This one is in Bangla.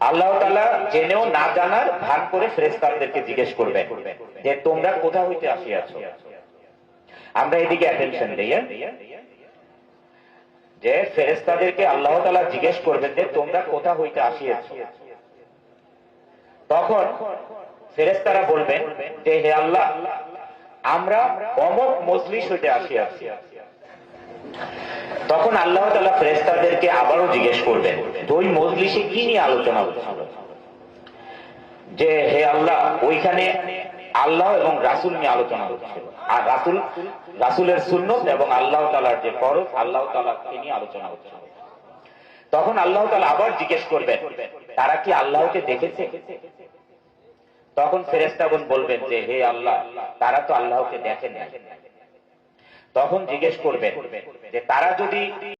আল্লাহ জেনেও না জানার করে জিজ্ঞেস করবেন যে, তোমরা কোথা হইতে আসিয়াছ? আমরা এদিকে অ্যাটেনশন দিই হ্যাঁ? যে আল্লাহ জিজ্ঞেস করবেন যে, তোমরা কোথা হইতে তখন ফেরেশতারা বলবেন যে, হে আল্লাহ, আমরা অমক মজলিস হইতে আসিয়াছি। তখন আল্লাহ তালা ফেরেস্তাদেরকে আবারও জিজ্ঞেস করবেন যে ওই মজলিসে কি নিয়ে আলোচনা হচ্ছিল? যে, হে আল্লাহ, ওইখানে আল্লাহ এবং রাসুল নিয়ে আলোচনা হচ্ছিল। আর রাসুল, রাসুলের সুন্নত এবং আল্লাহ তালার যে ফরজ, আল্লাহ তালাকে নিয়ে আলোচনা হচ্ছিল। তখন আল্লাহ তালা আবার জিজ্ঞেস করবেন, তারা কি আল্লাহকে দেখেছে? তখন ফেরেস্তাগণ বলবেন যে, হে আল্লাহ, তারা তো আল্লাহকে দেখেন তখন জিজ্ঞেস করবেন যে তারা যদি